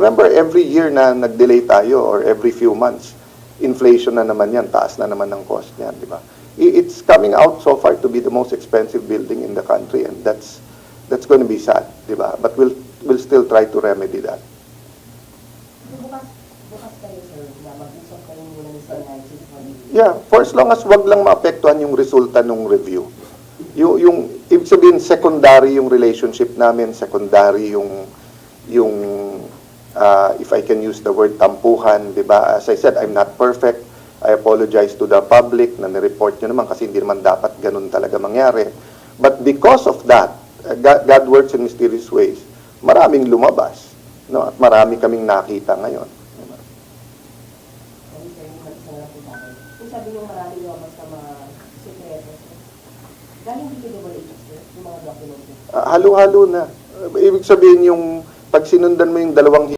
Remember, every year na nag-delay tayo or every few months, inflation na naman yan, taas na naman ng cost niyan, di ba? It's coming out so far to be the most expensive building in the country and that's that's going to be sad, di ba? But we'll we'll still try to remedy that. Yeah, for as long as wag lang maapektuhan yung resulta ng review. Yung, yung ibig sabihin secondary yung relationship namin, secondary yung yung uh, if I can use the word tampuhan, 'di ba? As I said, I'm not perfect. I apologize to the public na ni-report nyo naman kasi hindi naman dapat ganun talaga mangyari. But because of that, uh, God, God works in mysterious ways. Maraming lumabas, no? At marami kaming nakita ngayon. Yung sabi niyo marami lumabas sa mga sekreto. Galing agents, sir, yung mga documents. Ah, halo-halo na. Uh, ibig sabihin yung pag sinundan mo yung dalawang